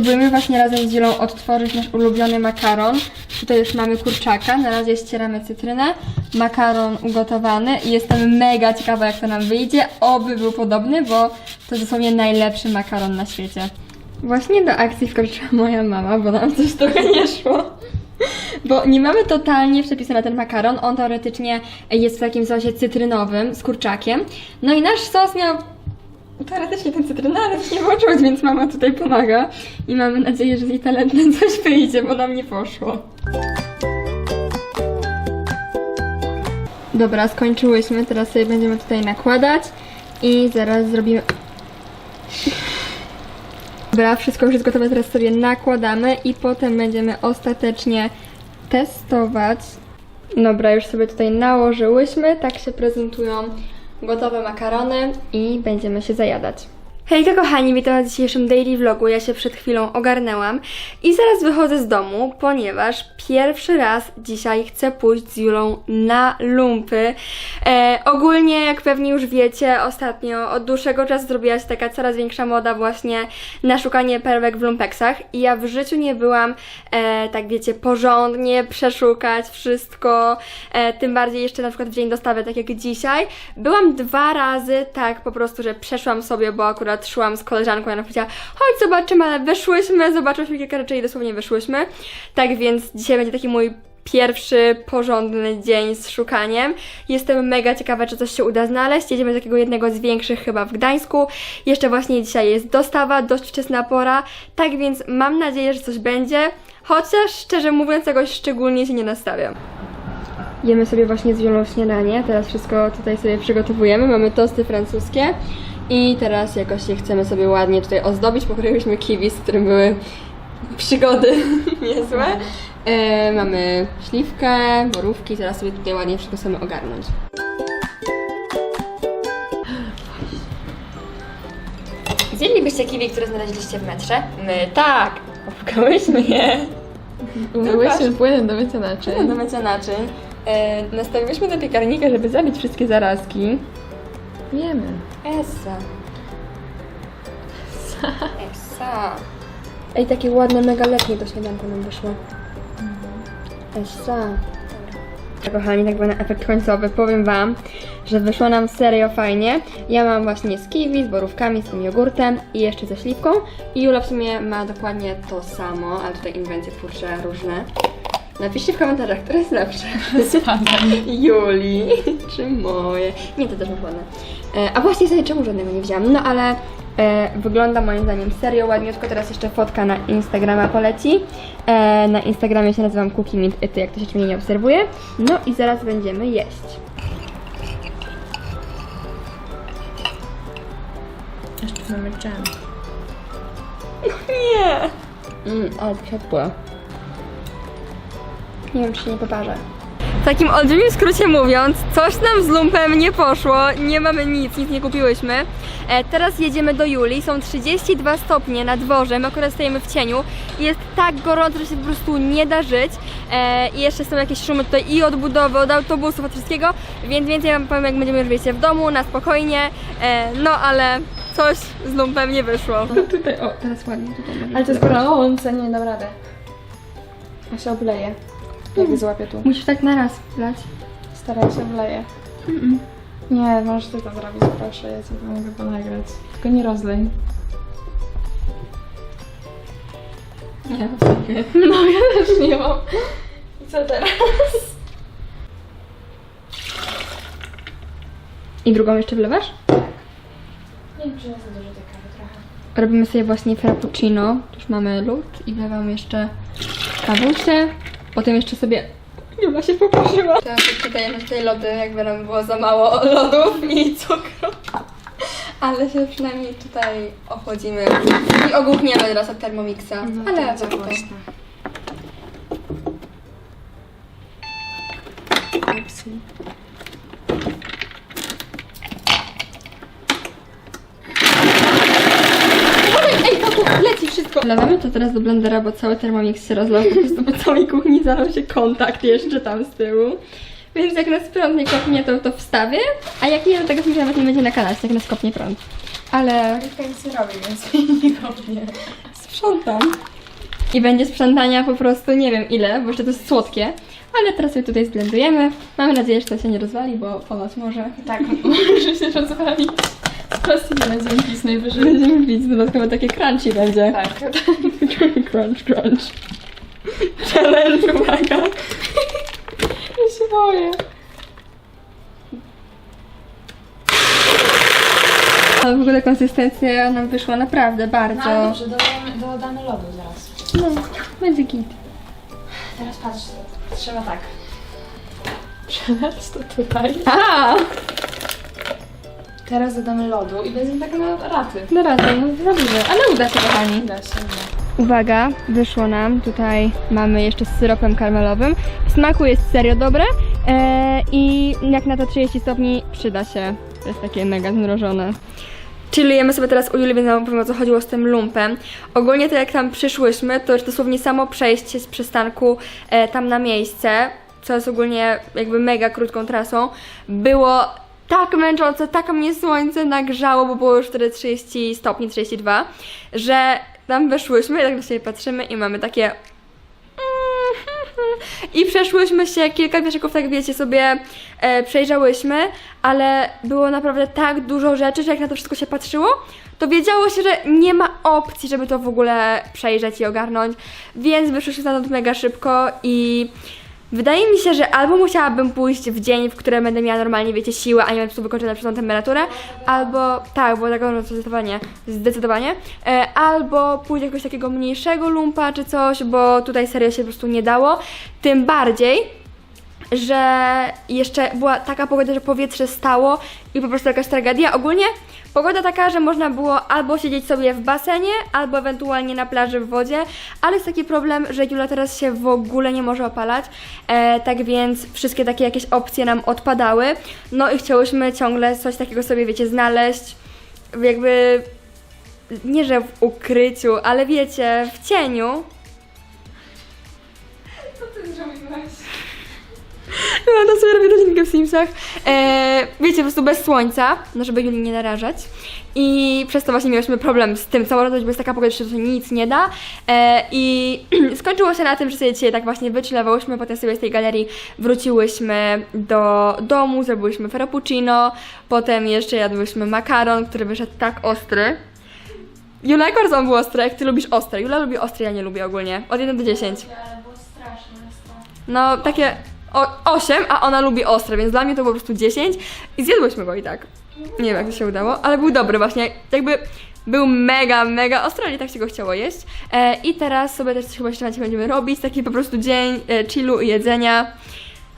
próbujemy właśnie razem z Julą odtworzyć nasz ulubiony makaron. Tutaj już mamy kurczaka, na razie ścieramy cytrynę, makaron ugotowany i jestem mega ciekawa jak to nam wyjdzie. Oby był podobny, bo to dosłownie najlepszy makaron na świecie. Właśnie do akcji wkroczyła moja mama, bo nam coś trochę nie szło. Bo nie mamy totalnie przepisu na ten makaron. On teoretycznie jest w takim sosie cytrynowym z kurczakiem. No i nasz sos miał teoretycznie ten cytrynalny nie było czuć, więc mama tutaj pomaga. I mamy nadzieję, że z jej talentne coś wyjdzie, bo nam nie poszło. Dobra, skończyłyśmy. Teraz sobie będziemy tutaj nakładać i zaraz zrobimy... Dobra, wszystko już jest gotowe, teraz sobie nakładamy i potem będziemy ostatecznie testować. Dobra, już sobie tutaj nałożyłyśmy, tak się prezentują gotowe makarony i będziemy się zajadać. Hejka kochani, witam w dzisiejszym daily vlogu. Ja się przed chwilą ogarnęłam i zaraz wychodzę z domu, ponieważ pierwszy raz dzisiaj chcę pójść z Julą na lumpy. E, ogólnie, jak pewnie już wiecie, ostatnio od dłuższego czasu zrobiła się taka coraz większa moda właśnie na szukanie perełek w lumpeksach i ja w życiu nie byłam, e, tak wiecie, porządnie przeszukać wszystko, e, tym bardziej jeszcze na przykład w dzień dostawy, tak jak dzisiaj. Byłam dwa razy tak po prostu, że przeszłam sobie, bo akurat szłam z koleżanką i ona powiedziała, chodź zobaczymy, ale wyszłyśmy, zobaczyłyśmy kilka rzeczy i dosłownie wyszłyśmy. Tak więc dzisiaj będzie taki mój pierwszy porządny dzień z szukaniem. Jestem mega ciekawa, czy coś się uda znaleźć. Jedziemy do takiego jednego z większych chyba w Gdańsku. Jeszcze właśnie dzisiaj jest dostawa, dość wczesna pora, tak więc mam nadzieję, że coś będzie. Chociaż szczerze mówiąc, jakoś szczególnie się nie nastawiam. Jemy sobie właśnie z śniadanie. Teraz wszystko tutaj sobie przygotowujemy. Mamy tosty francuskie. I teraz jakoś je chcemy sobie ładnie tutaj ozdobić. Pokroiłyśmy kiwi, z którym były przygody niezłe. E, mamy śliwkę, borówki. Teraz sobie tutaj ładnie wszystko chcemy ogarnąć. Zjedlibyście kiwi, które znaleźliście w metrze? My tak! Opłukałyśmy je. Umyłyśmy płynem do mycia naczyń. Do mycia naczyń. E, nastawiłyśmy do piekarnika, żeby zabić wszystkie zarazki. Wiemy. Essa. Essa. Ej, takie ładne, mega letnie to śniadanko nam wyszło. Essa. Kochani, tak na efekt końcowy powiem Wam, że wyszło nam serio fajnie. Ja mam właśnie z kiwi, z borówkami, z tym jogurtem i jeszcze ze śliwką. I Jula w sumie ma dokładnie to samo, ale tutaj inwencje twórcze różne. Napiszcie w komentarzach, które jest lepsze. Juli, czy moje. Nie, to też masz ładne. E, a właśnie sobie czemu żadnego nie wzięłam? No ale e, wygląda moim zdaniem serio ładniutko. Teraz jeszcze fotka na Instagrama poleci. E, na Instagramie się nazywam Cookie Mint Ity, jak ktoś mnie nie obserwuje. No i zaraz będziemy jeść. Jeszcze mamy dżem. Nie! Mm, ale ciepłe. Nie wiem, czy się nie poparzę. W takim olbrzymim skrócie mówiąc, coś nam z lumpem nie poszło, nie mamy nic, nic nie kupiłyśmy. E, teraz jedziemy do Julii, są 32 stopnie na dworze, my akurat stajemy w cieniu i jest tak gorąco, że się po prostu nie da żyć. E, I jeszcze są jakieś szumy tutaj i od budowy, od autobusów, od wszystkiego, więc więcej wam powiem, jak będziemy już wiecie w domu, na spokojnie. E, no ale coś z lumpem nie wyszło. tutaj, o, teraz ładnie tutaj. Ale to jest gorące, nie dam radę. Ja się obleję. Jak złapię tu. Musisz tak na raz wlać. Staraj się wleję. Nie, możesz ty to zrobić, proszę, ja ci to mogę ponagrać. Tylko nie rozlej. Nie, No ja też nie mam. I co teraz? I drugą jeszcze wlewasz? Nie wiem, czy jest za dużo tej kawy trochę. Robimy sobie właśnie frappuccino. Już mamy lód i wlewam jeszcze kawusie. Potem jeszcze sobie... Jula się poparzyła. Teraz tutaj tutaj lody, jakby nam było za mało lodów i cukru. Ale się przynajmniej tutaj ochłodzimy. I ogłuchniemy teraz od Thermomixa. Ale warto. Upsi. Wszystko. Wlewamy to teraz do blendera, bo cały Thermomix się rozlał. Po prostu po całej kuchni zalał się kontakt jeszcze tam z tyłu. Więc jak nas prąd nie kopnie, to to wstawię. A jak nie, to tego filmu nawet nie będzie na kanale, jak nas kopnie prąd. Ale nie robi, więc nie robię. sprzątam. I będzie sprzątania po prostu nie wiem ile, bo jeszcze to jest słodkie. Ale teraz sobie tutaj zblendujemy. Mamy nadzieję, że to się nie rozwali, bo ponoć może. Tak, może się rozwalić. Plastik będziemy pić najwyżej. Będziemy pić dodatkowo takie crunchy będzie. Tak. crunch, crunch. Challenge, uwaga. Ja się boję. Ale w ogóle konsystencja nam wyszła naprawdę bardzo. No ale dobrze, dodamy, dodamy lodu zaraz. No, będzie git. Teraz patrz, trzeba tak. Przelać to tutaj. A, Teraz dodamy lodu i będzie tak na raty. no no zrobimy. Ale uda się, kochani. Da się, no. Uwaga, wyszło nam. Tutaj mamy jeszcze z syropem karmelowym. W smaku jest serio dobre e, i jak na to 30 stopni przyda się. To jest takie mega zmrożone. Chillujemy sobie teraz u Julii, więc powiem o co chodziło z tym lumpem. Ogólnie to jak tam przyszłyśmy, to już dosłownie samo przejście z przystanku e, tam na miejsce, co jest ogólnie jakby mega krótką trasą, było tak męczące, tak mnie słońce nagrzało, bo było już wtedy 30 stopni, 32, że tam weszłyśmy i tak na siebie patrzymy i mamy takie i przeszłyśmy się, kilka wieszaków, tak wiecie, sobie e, przejrzałyśmy, ale było naprawdę tak dużo rzeczy, że jak na to wszystko się patrzyło, to wiedziało się, że nie ma opcji, żeby to w ogóle przejrzeć i ogarnąć, więc wyszłyśmy stamtąd mega szybko i wydaje mi się, że albo musiałabym pójść w dzień, w którym będę miała normalnie, wiecie, siłę, a nie będę wykończona przez tą temperaturę, albo, tak, było tak no, zdecydowanie, zdecydowanie, e, albo pójść jakiegoś takiego mniejszego lumpa czy coś, bo tutaj serio się po prostu nie dało, tym bardziej, że jeszcze była taka pogoda, że powietrze stało i po prostu jakaś tragedia. Ogólnie pogoda taka, że można było albo siedzieć sobie w basenie, albo ewentualnie na plaży w wodzie, ale jest taki problem, że Jula teraz się w ogóle nie może opalać, e, tak więc wszystkie takie jakieś opcje nam odpadały. No i chciałyśmy ciągle coś takiego sobie, wiecie, znaleźć, jakby nie że w ukryciu, ale wiecie, w cieniu, To sobie robię rodzinkę w Simsach. E, wiecie, po prostu bez słońca, no żeby Julii nie narażać. I przez to właśnie mieliśmy problem z tym całą radość, bo jest taka pogoda, że się nic nie da. E, I skończyło się na tym, że sobie dzisiaj tak właśnie wychillowałyśmy, potem sobie z tej galerii wróciłyśmy do domu, zrobiłyśmy frappuccino, potem jeszcze jadłyśmy makaron, który wyszedł tak ostry. Jula, jak bardzo on był ostry? Jak ty lubisz ostre? Jula lubi ostre, ja nie lubię ogólnie. Od 1 do 10. Ale było straszne jest to. No, takie 8, a ona lubi ostre, więc dla mnie to było po prostu 10 i zjadłyśmy go i tak. Nie wiem, jak to się udało, ale był dobry właśnie. Jakby był mega, mega ostry, ale tak się go chciało jeść. E, I teraz sobie też coś chyba jeszcze będziemy robić, taki po prostu dzień e, chillu i jedzenia.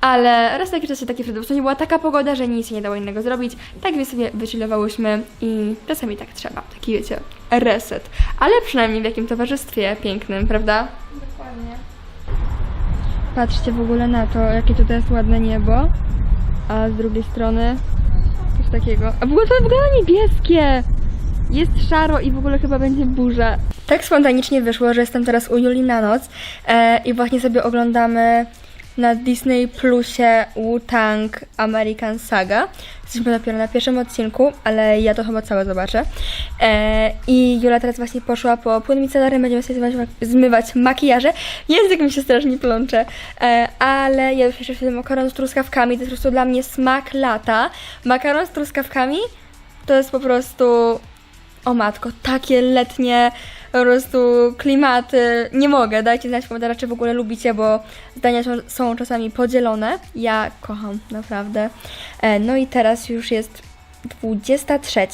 Ale raz na jakiś czas się takie prostu nie była taka pogoda, że nic się nie dało innego zrobić. Tak więc sobie wychillowałyśmy i czasami tak trzeba. Taki wiecie, reset. Ale przynajmniej w jakim towarzystwie pięknym, prawda? Patrzcie w ogóle na to, jakie tutaj jest ładne niebo. A z drugiej strony coś takiego. A w ogóle to wygląda niebieskie! Jest szaro i w ogóle chyba będzie burza. Tak spontanicznie wyszło, że jestem teraz u Julii na noc e, i właśnie sobie oglądamy na Disney Plusie Wu-Tang American Saga. Jesteśmy dopiero na pierwszym odcinku, ale ja to chyba całe zobaczę. E, I Jula teraz właśnie poszła po płyn micelarny, będziemy sobie zmywać, zmywać makijaże. Język mi się strasznie plącze, e, ale ja już jeszcze makaron z truskawkami, to jest po prostu dla mnie smak lata. Makaron z truskawkami to jest po prostu o matko, takie letnie po prostu klimaty. Nie mogę, dajcie znać w komentarzach, czy w ogóle lubicie, bo zdania są, czasami podzielone. Ja kocham, naprawdę. E, no i teraz już jest 23,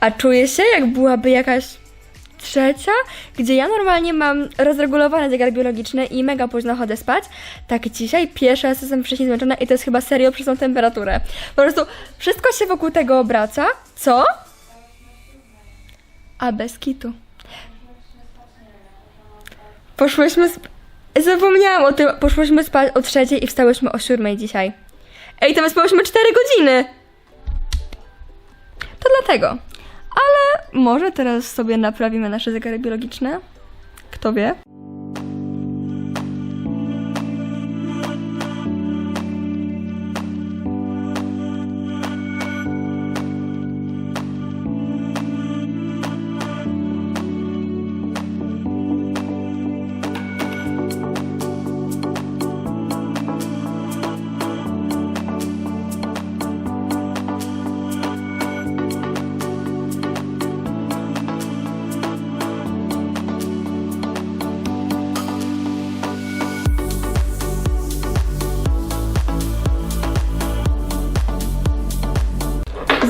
a czuję się jak byłaby jakaś trzecia, gdzie ja normalnie mam rozregulowany zegar biologiczny i mega późno chodzę spać, tak dzisiaj pierwszy raz jestem wcześniej zmęczona i to jest chyba serio przez tą temperaturę. Po prostu wszystko się wokół tego obraca, co? A bez kitu. Poszłyśmy sp- Zapomniałam o tym. Poszłyśmy spać o trzeciej i wstałyśmy o siódmej dzisiaj. Ej, to my spałyśmy 4 godziny! To dlatego. Ale może teraz sobie naprawimy nasze zegary biologiczne? Kto wie?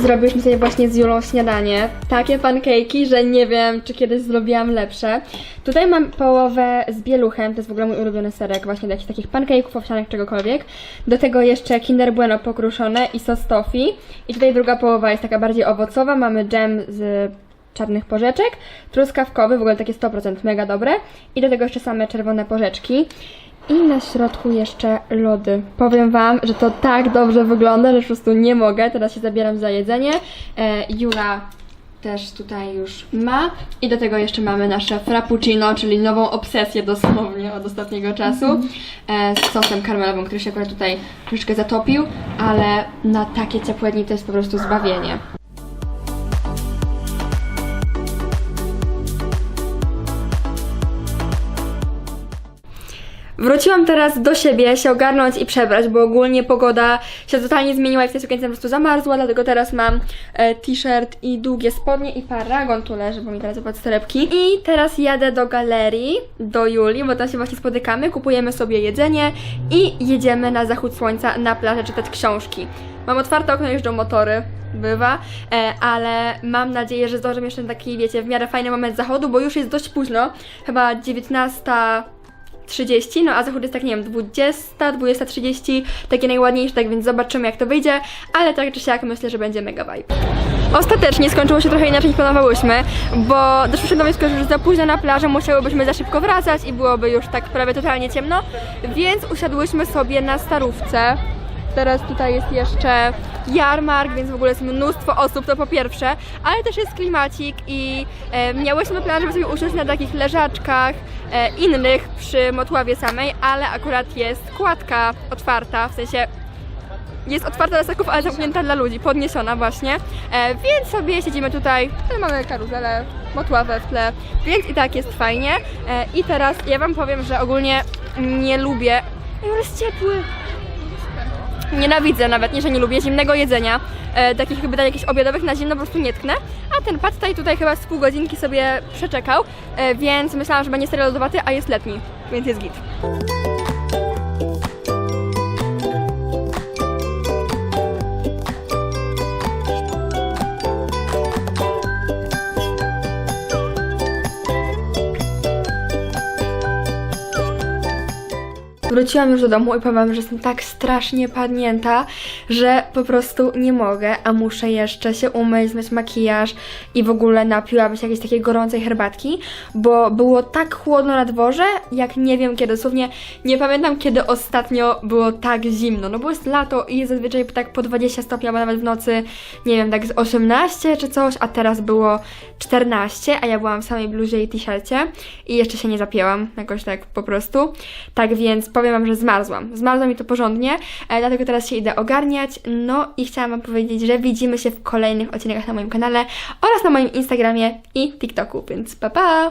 Zrobiliśmy sobie właśnie z Julą śniadanie. Takie pancake'i, że nie wiem, czy kiedyś zrobiłam lepsze. Tutaj mam połowę z bieluchem, to jest w ogóle mój ulubiony serek, właśnie do jakichś takich pancake'ów, owsianych, czegokolwiek. Do tego jeszcze Kinder Bueno pokruszone i sos toffee. I tutaj druga połowa jest taka bardziej owocowa, mamy dżem z czarnych porzeczek, truskawkowy, w ogóle takie 100% mega dobre. I do tego jeszcze same czerwone porzeczki. I na środku jeszcze lody. Powiem Wam, że to tak dobrze wygląda, że po prostu nie mogę. Teraz się zabieram za jedzenie. E, Jula też tutaj już ma. I do tego jeszcze mamy nasze frappuccino, czyli nową obsesję dosłownie od ostatniego czasu. E, z sosem karmelowym, który się akurat tutaj troszeczkę zatopił, ale na takie ciepłe dni to jest po prostu zbawienie. Wróciłam teraz do siebie, się ogarnąć i przebrać, bo ogólnie pogoda się totalnie zmieniła i w tej sukience po prostu zamarzła, dlatego teraz mam e, t-shirt i długie spodnie i paragon tu leży, bo mi teraz pod torebki. I teraz jadę do galerii, do Julii, bo tam się właśnie spotykamy, kupujemy sobie jedzenie i jedziemy na zachód słońca na plażę czytać książki. Mam otwarte okno, jeżdżą motory, bywa, e, ale mam nadzieję, że zdążę jeszcze taki, wiecie, w miarę fajny moment zachodu, bo już jest dość późno, chyba 19... 30, no a zachód jest tak, nie wiem, 20, 20.30, takie najładniejsze, tak więc zobaczymy jak to wyjdzie, ale tak czy siak myślę, że będzie mega vibe. Ostatecznie skończyło się trochę inaczej niż planowałyśmy, bo doszłyśmy do wniosku, że już za późno na plażę musiałybyśmy za szybko wracać i byłoby już tak prawie totalnie ciemno, więc usiadłyśmy sobie na starówce. Teraz tutaj jest jeszcze jarmark, więc w ogóle jest mnóstwo osób, to po pierwsze, ale też jest klimacik i e, miałyśmy plan, żeby sobie usiąść na takich leżaczkach e, innych przy Motławie samej, ale akurat jest kładka otwarta, w sensie jest otwarta dla ssaków, ale zamknięta dla ludzi, podniesiona właśnie, e, więc sobie siedzimy tutaj, ale mamy karuzelę, motławę w tle, więc i tak jest fajnie. E, I teraz ja Wam powiem, że ogólnie nie lubię, ale jest ciepły, Nienawidzę nawet, nie że nie lubię zimnego jedzenia, e, takich jakby jakichś obiadowych na zimno po prostu nie tknę, a ten pad thai tutaj chyba z pół godzinki sobie przeczekał, e, więc myślałam, że będzie serio lodowaty, a jest letni, więc jest git. Wróciłam już do domu i powiem, że jestem tak strasznie padnięta, że po prostu nie mogę, a muszę jeszcze się umyć, zmyć makijaż i w ogóle napiłabym się jakiejś takiej gorącej herbatki, bo było tak chłodno na dworze, jak nie wiem kiedy, dosłownie nie pamiętam kiedy ostatnio było tak zimno, no bo jest lato i jest zazwyczaj tak po 20 stopni, albo nawet w nocy, nie wiem, tak z 18 czy coś, a teraz było 14, a ja byłam w samej bluzie i t-shircie i jeszcze się nie zapięłam, jakoś tak po prostu. Tak więc powiem Wam, że zmarzłam. Zmarzła mi to porządnie, e, dlatego teraz się idę ogarniać. No i chciałam Wam powiedzieć, że widzimy się w kolejnych odcinkach na moim kanale oraz na moim Instagramie i TikToku, więc pa pa!